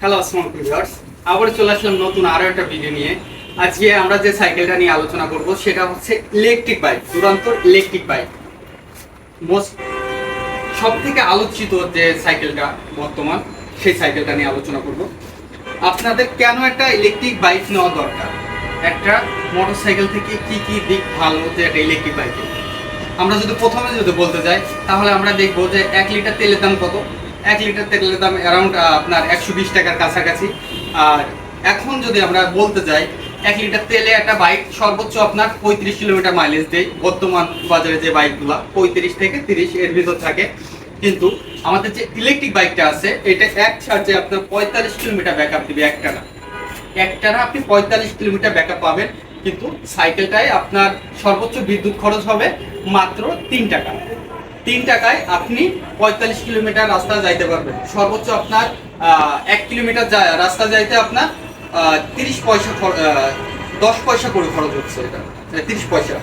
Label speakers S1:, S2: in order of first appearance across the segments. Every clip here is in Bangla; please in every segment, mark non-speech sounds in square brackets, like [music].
S1: হ্যালো, আসসালামু ভিউয়ার্স। আবার চলে আসলাম নতুন আরও একটা ভিডিও নিয়ে। আজকে আমরা যে সাইকেলটা নিয়ে আলোচনা করব, সেটা হচ্ছে electric bike Duranta electric bike most সব থেকে আলোচিত যে সাইকেলটা বর্তমান, সেই সাইকেলটা নিয়ে আলোচনা করব। আপনাদের কেন একটা ইলেকট্রিক বাইক নেওয়া দরকার? একটা মোটরসাইকেল থেকে কি কি দিক ভালো যে একটা ইলেকট্রিক বাইকে আমরা যদি প্রথমে যদি বলতে যাই, তাহলে আমরা দেখব যে এক লিটার তেলের দাম কত? এক লিটার তেলের দাম অ্যারাউন্ড আপনার একশো বিশ টাকার কাছাকাছি। আর এখন যদি আমরা বলতে যাই, এক লিটার তেলে একটা বাইক সর্বোচ্চ আপনার পঁয়ত্রিশ কিলোমিটার মাইলেজ দেয়। বর্তমান বাজারে যে বাইকগুলো পঁয়ত্রিশ থেকে তিরিশ এর ভিতর থাকে। কিন্তু আমাদের যে ইলেকট্রিক বাইকটা আছে, এটা এক চার্জে আপনার পঁয়তাল্লিশ কিলোমিটার ব্যাক ব্যাকআপ দিবে একটানা একটানা আপনি পঁয়তাল্লিশ কিলোমিটার ব্যাকআপ পাবেন। কিন্তু সাইকেলটায় আপনার সর্বোচ্চ বিদ্যুৎ খরচ হবে মাত্র তিন টাকা। তিন টাকায় আপনি পঁয়তাল্লিশ কিলোমিটার রাস্তা যাইতে পারবেন। সর্বোচ্চ আপনার এক কিলোমিটার রাস্তা যাইতে আপনার তিরিশ পয়সা দশ পয়সা করে খরচ হচ্ছে এটা। তিরিশ পয়সা।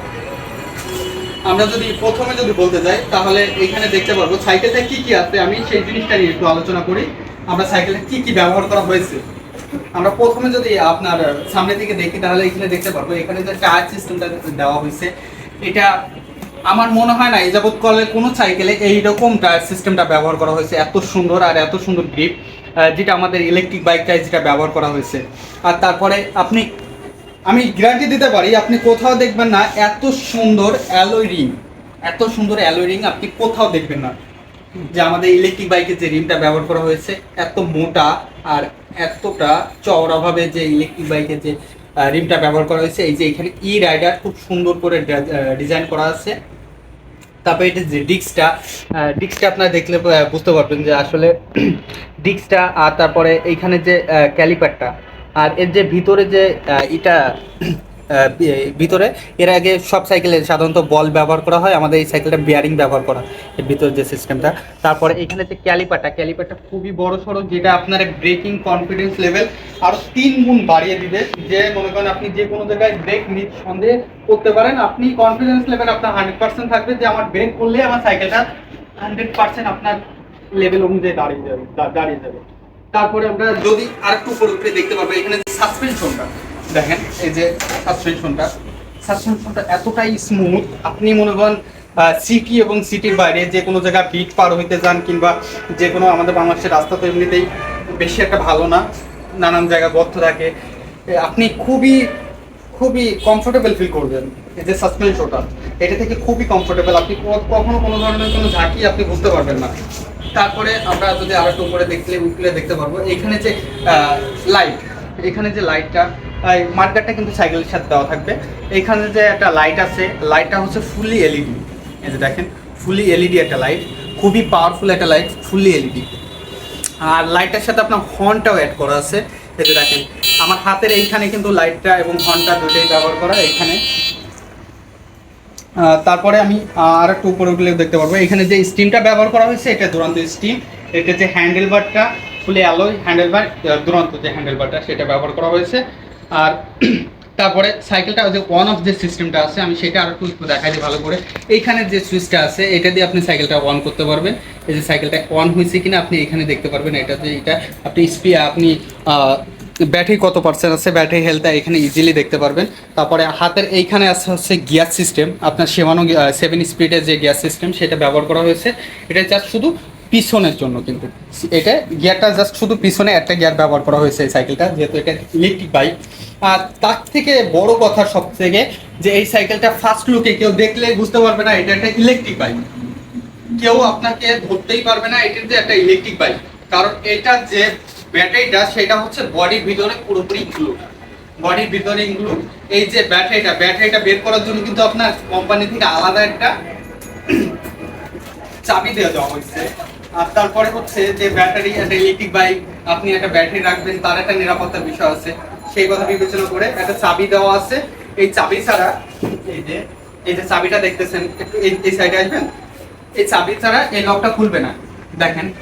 S1: আমরা যদি প্রথমে যদি বলতে যাই, তাহলে এখানে দেখতে পারব সাইকেলটা কি কি আছে। আমি সেই জিনিসটা নিয়ে একটু আলোচনা করি। আমরা সাইকেলে কি কি ব্যবহার করা হয়েছে। আমরা প্রথমে যদি আপনার সামনে থেকে দেখি, তাহলে এখানে দেখতে পারব, এখানে যে টায়ার সিস্টেমটা দেওয়া হয়েছে, এটা আমার মনে হয় না, এই যাবৎ কোনো সাইকেলে এইরকম সিস্টেমটা ব্যবহার করা হয়েছে। এত সুন্দর আর এত সুন্দর গ্রিপ যেটা আমাদের ইলেকট্রিক বাইকটায় যেটা ব্যবহার করা হয়েছে। আর তারপরে আপনি, আমি গ্যারান্টি দিতে পারি, আপনি কোথাও দেখবেন না, এত সুন্দর অ্যালোয় রিং এত সুন্দর অ্যালোয় রিং আপনি কোথাও দেখবেন না। যে আমাদের ইলেকট্রিক বাইকের যে রিমটা ব্যবহার করা হয়েছে, এত মোটা আর এতটা চওড়াভাবে যে ইলেকট্রিক বাইকের যে রিমটা ব্যবহার করা হয়েছে। এই যে এখানে ই রাইডার খুব সুন্দর করে ডিজাইন করা আছে। তারপরে এটা যে ডিস্কটা ডিস্কটা আপনারা দেখলে বুঝতে পারবেন যে আসলে [clears throat] ডিস্কটা আর তারপরে এইখানে যে ক্যালিপারটা, আর এর যে ভিতরে যে এটা ভিতরে। এর আগে সব সাইকেলে সাধারণত বল ব্যবহার করা হয়, আমাদের এই সাইকেলটা বিয়ারিং ব্যবহার করা এর ভিতরে যে সিস্টেমটা তারপরে এখানে যে ক্যালিপারটা ক্যালিপারটা খুবই বড় সড়ো, যেটা আপনার ব্রেকিং কনফিডেন্স লেভেল আরও তিন গুণ বাড়িয়ে দিবে, যে মনে করেন আপনি যে কোনো জায়গায় ব্রেক নিঃসন্দেহে করতে পারেন। আপনি কনফিডেন্স লেভেল আপনার হান্ড্রেড পার্সেন্ট থাকবে, যে আমার ব্রেক করলে আমার সাইকেলটা হান্ড্রেড পার্সেন্ট আপনার লেভেল অনুযায়ী দাঁড়িয়ে যাবে দাঁড়িয়ে যাবে। তারপরে আমরা যদি আরেকটু উপরে উপরে দেখতে পারব, এখানে সাসপেনশনটা দেখেন, এই যে সাসপেনশনটা সাসপেনশনটা এতটাই স্মুথ আপনি মনে করেন সিটি এবং সিটির বাইরে যে কোনো জায়গায় বিট পার হইতে যান কিংবা যে কোনো আমাদের বাংলাদেশের রাস্তা তো এমনিতেই বেশি একটা ভালো না, নানান জায়গায় গর্ত থাকে। আপনি খুবই খুবই কমফোর্টেবল ফিল করবেন এই যে সাসপেনশনটা এটা থেকে খুবই কমফোর্টেবল আপনি কখনো কোনো ধরনের কোনো ঝাঁকি আপনি বুঝতে পারবেন না। তারপরে আমরা যদি আরেকটু উপরে দেখলে উঠলে দেখতে পারব, এখানে যে লাইট এখানে যে লাইটটা মার্কারটা কিন্তু সাইকেলের সাথে দেওয়া থাকবে। এইখানে যে একটা লাইট আছে লাইটটা হচ্ছে ফুলি এলইডি এই যে দেখেন ফুলি এলইডি একটা লাইট খুবই পাওয়ারফুল একটা লাইট ফুলি এলইডি আর লাইটের সাথে আপনার হর্নটাও অ্যাড করা আছে। এই যে দেখেন, আমার হাতের এইখানে কিন্তু লাইটটা এবং হর্নটা দুটোই ব্যবহার করা এইখানে তারপরে আমি আর একটু উপরে উঠলে দেখতে পারব। এখানে যে স্টিমটা ব্যবহার করা হয়েছে, এটা দুরন্ত স্টিম এটা যে হ্যান্ডেল বারটা ফুলে অ্যালোয় হ্যান্ডেল বার দুরন্ত যে হ্যান্ডেল বারটা সেটা ব্যবহার করা হয়েছে। আর তারপরে সাইকেলটা যে ওয়ান অফ যে সিস্টেমটা আছে, আমি সেটা আর একটু দেখাই দিই ভালো করে। এইখানে যে সুইচটা আছে, এটা দিয়ে আপনি সাইকেলটা অন করতে পারবেন। এই যে সাইকেলটা অন হয়েছে কিনা, আপনি এখানে দেখতে পারবেন, এটা যে এটা আপনি স্পি আপনি ব্যাটারি কত পার্সেন্ট আছে ব্যাটারি হেলথটা এখানে ইজিলি দেখতে পারবেন। তারপরে হাতের এইখানে আছে হচ্ছে গিয়ার সিস্টেম আপনার সেমানো সেভেন স্পিডের যে গিয়ার সিস্টেম সেটা ব্যবহার করা হয়েছে। এটা জাস্ট শুধু পিছনের জন্য কিন্তু। এটা গিয়ারটা জাস্ট শুধু পিছনে একটা গিয়ার ব্যবহার করা হয়েছে এই সাইকেলটা, যেহেতু এটা ইলেকট্রিক বাইক আর তার থেকে বড় কথা সব থেকে যে এই সাইকেলটা ফার্স্ট লুকে কেউ দেখলে বুঝতে পারবে না, এটা একটা ইলেকট্রিক বাইক কেউ আপনাকে ধরতেই পারবে না, এটা যে একটা ইলেকট্রিক বাইক কারণ এটা যে ব্যাটারিটা, সেটা হচ্ছে বডির ভিতরে পুরোপুরি ইনক্লুড বডির ভিতরে ইনক্লুড এই যে ব্যাটারিটা ব্যাটারিটা বের করার জন্য কিন্তু আপনার কোম্পানি থেকে আলাদা একটা চাবি দেওয়া দেওয়া হয়েছে। আর তারপরে হচ্ছে যে ব্যাটারি একটা ইলেকট্রিক বাইক আপনি একটা ব্যাটারি রাখবেন, তার একটা নিরাপত্তার বিষয় আছে। সেই কথা বিবেচনা করে একটা চাবি দেওয়া আছে। এই চাবি ছাড়া, এই যে এই যে চাবিটা দেখতেছেন, একটু এই- সাইডে আসবেন? এই চাবি ছাড়া এই লকটা খুলবে না। দেখেন,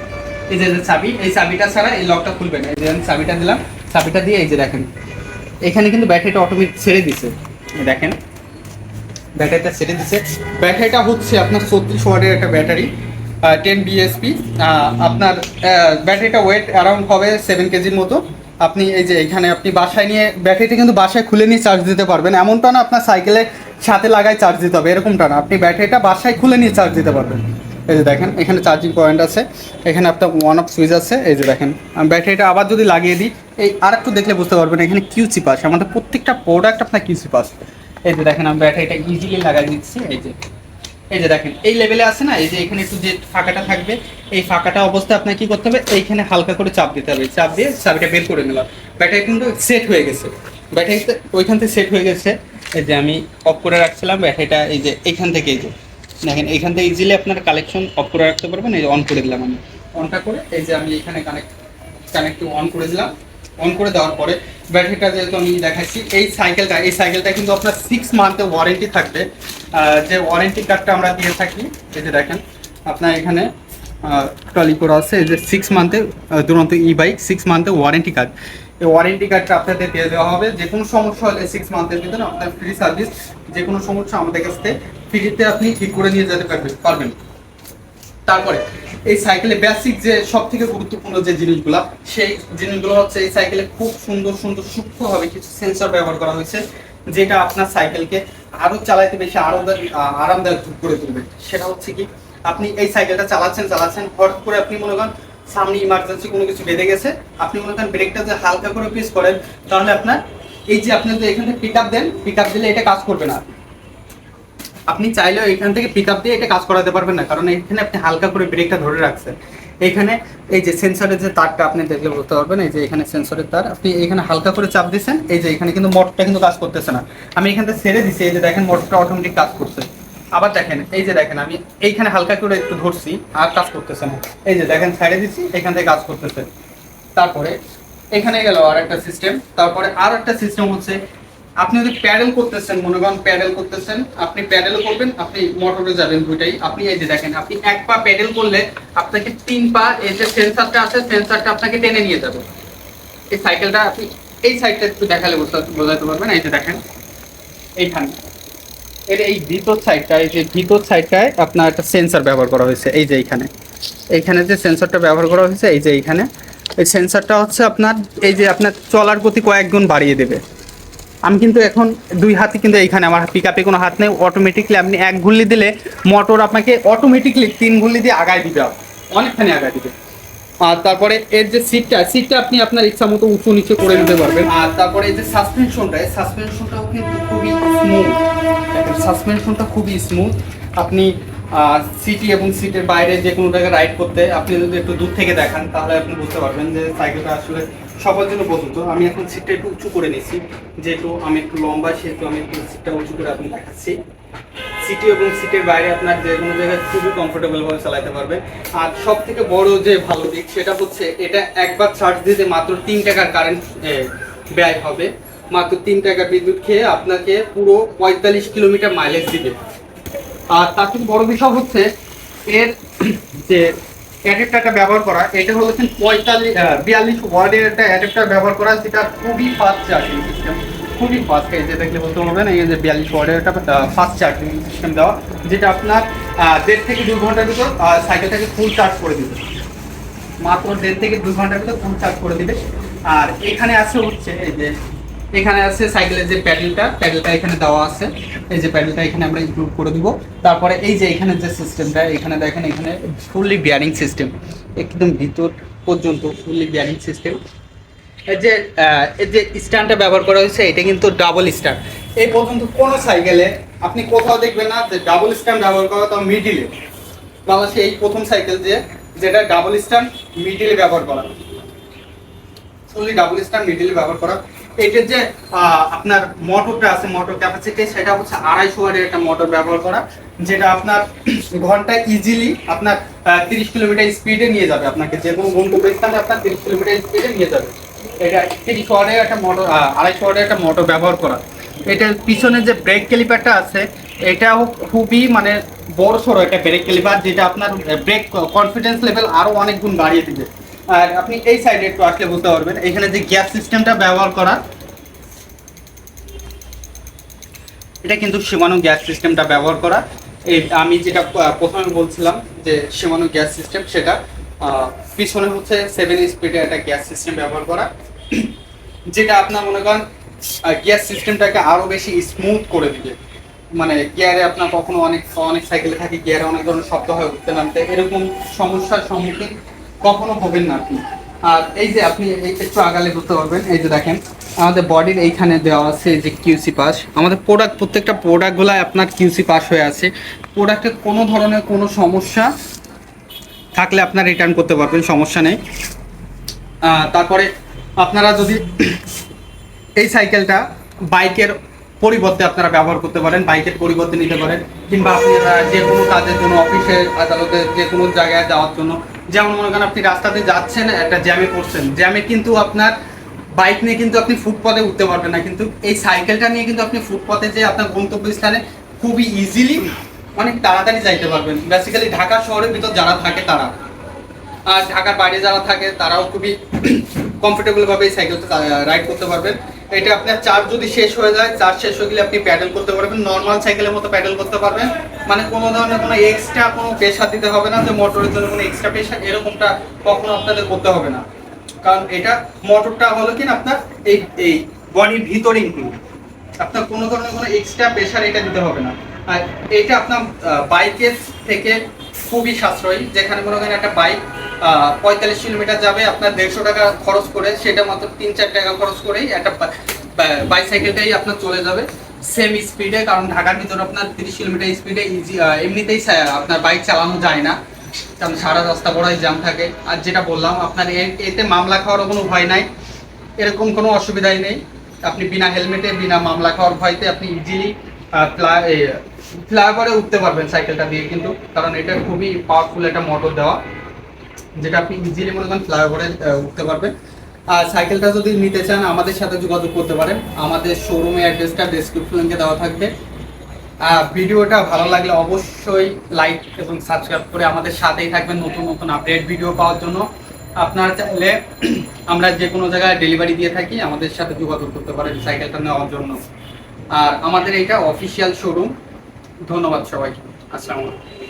S1: এই যে চাবি, এই চাবিটা ছাড়া এই লকটা খুলবে না। এই যে আমি চাবিটা দিলাম, চাবিটা দিয়ে এই যে দেখেন, এখানে কিন্তু ব্যাটারিটা অটোমেটিক ছেড়ে দিছে। দেখেন, ব্যাটারিটা ছেড়ে দিছে। ব্যাটারিটা হচ্ছে আপনার ছত্রিশ ওয়াটের একটা ব্যাটারি। টেন বিএসপি আপনার ব্যাটারিটা ওয়েট অ্যারাউন্ড হবে সেভেন কেজির মতো। আপনি এই যে এখানে আপনি বাসায় নিয়ে ব্যাটারিটা কিন্তু বাসায় খুলে নিয়ে চার্জ দিতে পারবেন। এমনটা না আপনার সাইকেলের সাথে লাগাই চার্জ দিতে হবে, এরকমটা না। আপনি ব্যাটারিটা বাসায় খুলে নিয়ে চার্জ দিতে পারবেন। এই যে দেখেন, এখানে চার্জিং পয়েন্ট আছে। এখানে আপনার ওয়ান অফ সুইচ আছে। এই যে দেখেন ব্যাটারিটা আবার যদি লাগিয়ে দিই, এই আর একটু দেখলে বুঝতে পারবেন, এখানে কিউসি পাস আমাদের প্রত্যেকটা প্রোডাক্ট আপনার কিউসি পাস এই যে দেখেন, আমি ব্যাটারিটা ইজিলি লাগাই দিচ্ছি। এই যে এই যে দেখেন, এই লেভেলে আছে না, এই যে এখানে একটু যে ফাঁকাটা থাকবে, এই ফাঁকাটা অবস্থায় আপনার কি করতে হবে? এইখানে হালকা করে চাপ দিতে হবে। চাপ দিয়ে চাবিটা বের করে নিলাম ব্যাটারি কিন্তু সেট হয়ে গেছে। ব্যাটারিতে ওইখান থেকে সেট হয়ে গেছে। এই যে আমি অফ করে রাখছিলাম, ব্যাটারিটা এই যে এইখান থেকে, এই যে দেখেন, এইখান থেকে ইজিলি আপনার কালেকশন অফ করে রাখতে পারবেন। এই যে অন করে দিলাম আমি। অনটা করে এই যে আমি এখানে কানেক্ট কানেক্ট অন করে দিলাম। অন করে দেওয়ার পরে ব্যাটারিটা যেহেতু আমি দেখাচ্ছি, এই সাইকেলটা এই সাইকেলটা কিন্তু আপনার সিক্স মান্থের ওয়ারেন্টি থাকবে। যে ওয়ারেন্টি কার্ডটা আমরা দিয়ে থাকি, এই যে দেখেন, আপনার এখানে ট্রলি করা আছে যে সিক্স মান্থে দুরন্ত ই বাইক সিক্স মান্থের ওয়ারেন্টি কার্ড এই ওয়ারেন্টি কার্ডটা আপনাদের দিয়ে দেওয়া হবে যে কোনো সমস্যা হলে সিক্স মান্থের ভিতরে আপনার ফ্রি সার্ভিস যে কোনো সমস্যা আমাদের কাছ থেকে ফ্রিতে আপনি ঠিক করে নিয়ে যেতে পারবেন পারবেন। তারপরে, এই সাইকেলে বেসিক যে সব থেকে গুরুত্বপূর্ণ যে জিনিসগুলো, সেই জিনিসগুলো হচ্ছে এই সাইকেলে খুব সুন্দর সুন্দর সূক্ষ্মভাবে কিছু সেন্সর ব্যবহার করা হয়েছে, যেটা আপনার সাইকেলকে আরও চালাইতে বেশি আরামদায়ক আরামদায়ক করে তুলবে। সেটা হচ্ছে কি, আপনি এই সাইকেলটা চালাচ্ছেন চালাচ্ছেন, হঠাৎ করে আপনি মনে করেন সামনে ইমার্জেন্সি কোনো কিছু বেঁধে গেছে, আপনি মনে করেন ব্রেকটা যে হালকা করে পিস করেন, তাহলে আপনার এই যে আপনি যদি এখানে পিক আপ দেন পিক আপ দিলে এটা কাজ করবে না। আপনি চাইলেও এখান থেকে পিক আপ দিয়ে এটা কাজ করাতে পারবেন না, কারণ এখানে আপনি হালকা করে ব্রেকটা ধরে রাখছেন। এখানে এই যে সেন্সরের যে তারটা আপনি দেখলে বুঝতে পারবেন, এই যে এখানে সেন্সরের তার, আপনি এখানে হালকা করে চাপ দিচ্ছেন এই যে এখানে কিন্তু মোটরটা কিন্তু কাজ করতেছে না। আমি এখান থেকে ছেড়ে দিছি, এই যে দেখেন মোটরটা অটোমেটিক কাজ করছে। আবার দেখেন, এই যে দেখেন, আমি এইখানে হালকা করে একটু ধরছি, আর কাজ করতেছে না। এই যে দেখেন, ছেড়ে দিচ্ছি এখান থেকে কাজ করতেছে। তারপরে এখানে গেল আর একটা সিস্টেম তারপরে আর একটা সিস্টেম হচ্ছে আপনি যদি প্যাডেল করতেছেন মনে করেন প্যাডেল করতেছেন, আপনি প্যাডেল করবেন, আপনি মোটরে যাবেন দুইটাই। আপনি এই যে দেখেন, আপনি এক পা প্যাডেল করলে আপনাকে তিন পা, এই যে সেন্সারটা আছে, সেন্সারটা আপনাকে টেনে নিয়ে যাবে। এই সাইকেলটা আপনি, এই সাইডটা একটু দেখালে বুঝতে পারবেন, এই যে দেখেন, এইখানে। এর এই ভিতর সাইডটা, এই যে ভিতর সাইডটায় আপনার একটা সেন্সর ব্যবহার করা হয়েছে, এই যে এইখানে। এইখানে যে সেন্সরটা ব্যবহার করা হয়েছে, এই যে এইখানে। এই সেন্সরটা হচ্ছে আপনার, এই যে আপনার চলার গতি কয়েক গুণ বাড়িয়ে দেবে। আমি কিন্তু এখন দুই হাতে কিন্তু এইখানে, আমার পিক আপে কোনো হাত নেই। অটোমেটিকলি আপনি এক ঘুরলি দিলে মোটর আপনাকে অটোমেটিকলি তিন ঘুরলি দিয়ে আগায় দিবে অনেকখানি আগায় দিবে আর তারপরে এর যে সিটটা সিটটা আপনি আপনার ইচ্ছা মতো উঁচু নিচে করে নিতে পারবেন। আর তারপরে এই যে সাসপেনশনটা এই সাসপেনশনটাও কিন্তু খুবই স্মুথ সাসপেনশনটা খুবই স্মুথ আপনি সিটি এবং সিটের বাইরে যে কোনো জায়গায় রাইড করতে আপনি যদি একটু দূর থেকে দেখান, তাহলে আপনি বুঝতে পারবেন যে সাইকেলটা আসলে সবার জন্য প্রস্তুত আমি এখন সিটটা একটু উঁচু করে নিচ্ছি যেহেতু আমি একটু লম্বা, সেহেতু আমি একটু সিটটা উঁচু করে আপনি দেখাচ্ছি। সিটি এবং সিটের বাইরে আপনার যে কোনো জায়গায় খুবই কমফোর্টেবল ভাবে চালাতে পারবে। আর সব থেকে বড় যে ভালো দিক, সেটা হচ্ছে এটা একবার চার্জ দিতে মাত্র তিন টাকার কারেন্ট ব্যয় হবে। মাত্র তিন টাকার বিদ্যুৎ খেয়ে আপনাকে পুরো পঁয়তাল্লিশ কিলোমিটার মাইলেজ দিবে। আর তার থেকে বড় বিষয় হচ্ছে, এর যে অ্যাডাপ্টারটা ব্যবহার করা, এটা হচ্ছে পঁয়তাল্লিশ বিয়াল্লিশ ওয়ার্ডের একটা অ্যাডাপ্টার ব্যবহার করা, যেটা খুবই ফাস্ট চার্জিং সিস্টেম খুবই ফাস্ট এই যে দেখলে বলতে পারবেন, এই যে বিয়াল্লিশ ওয়ার্ডের একটা ফাস্ট চার্জিং সিস্টেম দেওয়া, যেটা আপনার দেড় থেকে দুই ঘণ্টার ভিতর সাইকেলটাকে ফুল চার্জ করে দিবে। মাত্র দেড় থেকে দুই ঘণ্টার ভিতর ফুল চার্জ করে দিবে। আর এখানে আছে হচ্ছে এই যে এখানে আছে সাইকেলের যে প্যাডেলটা প্যাডেলটা এখানে দেওয়া আছে। এই যে প্যাডেলটা এখানে আমরা ইনক্লুড করে দিব। তারপরে এই যে এখানে যে সিস্টেমটা এখানে দেখেন, এখানে ফুললি বিয়ারিং সিস্টেম একদম ভিতর পর্যন্ত ফুললি বিয়ারিং সিস্টেম এই যে এই যে স্ট্যান্ডটা ব্যবহার করা হয়েছে, এটা কিন্তু ডাবল স্ট্যান্ড। এই পর্যন্ত কোনো সাইকেলে আপনি কোথাও দেখবেন না যে ডাবল স্ট্যান্ড ব্যবহার করা তাও মিডিলে বাংলাদেশে এই প্রথম সাইকেল যে, যেটা ডাবল স্ট্যান্ড মিডিলে ব্যবহার করা। ফুললি ডাবল স্ট্যান্ড মিডিলে ব্যবহার করা। এটার যে আপনার মোটরটা আছে মোটর ক্যাপাসিটি সেটা হচ্ছে আড়াইশো ওয়াটের একটা মোটর ব্যবহার করা, যেটা আপনার ঘন্টায় ইজিলি আপনার তিরিশ কিলোমিটার স্পিডে নিয়ে যাবে আপনাকে। যে কোনো গন্তব্য স্থানে আপনার তিরিশ কিলোমিটার স্পিডে নিয়ে যাবে। এটা তিরিশ ওয়াটের একটা মোটর আড়াইশো ওয়াটের একটা মোটর ব্যবহার করা। এটার পিছনে যে ব্রেক ক্যালিপারটা আছে এটাও খুবই মানে বড় সড়ো একটা ব্রেক ক্যালিপার যেটা আপনার ব্রেক কনফিডেন্স লেভেল আরও অনেক গুণ বাড়িয়ে দিবে। আর আপনি এই সাইডে একটু আসলে বুঝতে পারবেন, এখানে যে গ্যাস সিস্টেমটা ব্যবহার করা, এটা কিন্তু সীমানো গ্যাস সিস্টেমটা ব্যবহার করা। এই আমি যেটা প্রথমে বলছিলাম যে সীমানো গ্যাস সিস্টেম সেটা পিছনে হচ্ছে সেভেন স্পিডে একটা গ্যাস সিস্টেম ব্যবহার করা। যেটা আপনার মনে করেন গ্যাস সিস্টেমটাকে আরও বেশি স্মুথ করে দিবে। মানে গিয়ারে আপনার কখনো অনেক অনেক সাইকেলে থাকে গিয়ারে অনেক ধরনের শব্দ হয় উঠতে নামতে। এরকম সমস্যার সম্মুখীন কখনো হবেন না আপনি। আর এই যে আপনি একটু আগালে বুঝতে পারবেন, এই যে দেখেন, আমাদের বডির এইখানে দেওয়া আছে যে কিউসি পাস আমাদের প্রোডাক্ট প্রত্যেকটা প্রোডাক্টগুলাই আপনার কিউসি পাস হয়ে আছে। প্রোডাক্টের কোনো ধরনের কোনো সমস্যা থাকলে আপনার রিটার্ন করতে পারবেন, সমস্যা নেই। তারপরে আপনারা যদি এই সাইকেলটা বাইকের পরিবর্তে আপনারা ব্যবহার করতে পারেন বাইকের পরিবর্তে নিতে পারেন, কিংবা আপনারা যে কোনো কাজের জন্য অফিসে আদালতে যে কোনো জায়গায় যাওয়ার জন্য যেমন মনে করেন আপনি রাস্তাতে যাচ্ছেন, একটা জ্যামে পড়ছেন। জ্যামে কিন্তু আপনার বাইক নিয়ে কিন্তু আপনি ফুটপাতে উঠতে পারবেন না। কিন্তু এই সাইকেলটা নিয়ে কিন্তু আপনি ফুটপাতে যে আপনার গন্তব্যস্থানে খুবই ইজিলি অনেক তাড়াতাড়ি যাইতে পারবেন। বেসিক্যালি ঢাকা শহরের ভিতর যারা থাকে তারা। আর ঢাকার বাইরে যারা থাকে, তারাও খুবই কমফোর্টেবল ভাবে এই সাইকেলটা রাইড করতে পারবেন। এটা আপনার চার্জ যদি শেষ হয়ে যায় চার্জ শেষ হয়ে গেলে আপনি প্যাডেল করতে পারবেন। নর্মাল সাইকেলের মতো প্যাডেল করতে পারবেন। মানে কোনো ধরনের কোনো এক্সট্রা কোনো প্রেশার দিতে হবে না যে মোটরের জন্য কোনো এক্সট্রা প্রেশার এরকমটা কখনো আপনাদের করতে হবে না। কারণ এটা মোটরটা হলো কি না আপনার এই এই বডির ভিতরে ইনক্লুড আপনার কোনো ধরনের কোনো এক্সট্রা প্রেশার এটা দিতে হবে না। আর এটা আপনার বাইকের থেকে খুবই সাশ্রয়ী। যেখানে মনে করেন একটা বাইক পঁয়তাল্লিশ কিলোমিটার যাবে, আপনার দেড়শো টাকা খরচ করে, সেটা মাত্র তিন চার টাকা খরচ করেই একটা বাইসাইকেলটাই আপনার চলে যাবে। সেম স্পিডে কারণ ঢাকার ভিতরে আপনার তিরিশ কিলোমিটার স্পিডে ইজি এমনিতেই আপনার বাইক চালানো যায় না। কারণ সারা রাস্তা বড়াই জ্যাম থাকে। আর যেটা বললাম, আপনার এতে মামলা খাওয়ারও কোনো ভয় নাই। এরকম কোনো অসুবিধাই নেই। আপনি বিনা হেলমেটে বিনা মামলা খাওয়ার ভয়তে আপনি ইজিলি ফ্লাইওভারে উঠতে পারবেন সাইকেলটা দিয়ে কিন্তু। কারণ এটা খুবই পাওয়ারফুল একটা মোটর দেওয়া, যেটা আপনি ইজিলি মনে করেন ফ্লাইওভারে উঠতে পারবেন। আর সাইকেলটা যদি নিতে চান, আমাদের সাথে যোগাযোগ করতে পারেন। আমাদের শোরুমে অ্যাড্রেসটা ডেসক্রিপশন দেওয়া থাকবে। আর ভিডিওটা ভালো লাগলে অবশ্যই লাইক এবং সাবস্ক্রাইব করে আমাদের সাথেই থাকবেন নতুন নতুন আপডেট ভিডিও পাওয়ার জন্য। আপনারা চাইলে আমরা যে কোনো জায়গায় ডেলিভারি দিয়ে থাকি, আমাদের সাথে যোগাযোগ করতে পারেন সাইকেলটা নেওয়ার জন্য। আর আমাদের এটা অফিসিয়াল শোরুম ধন্যবাদ সবাইকে। আসসালামু আলাইকুম।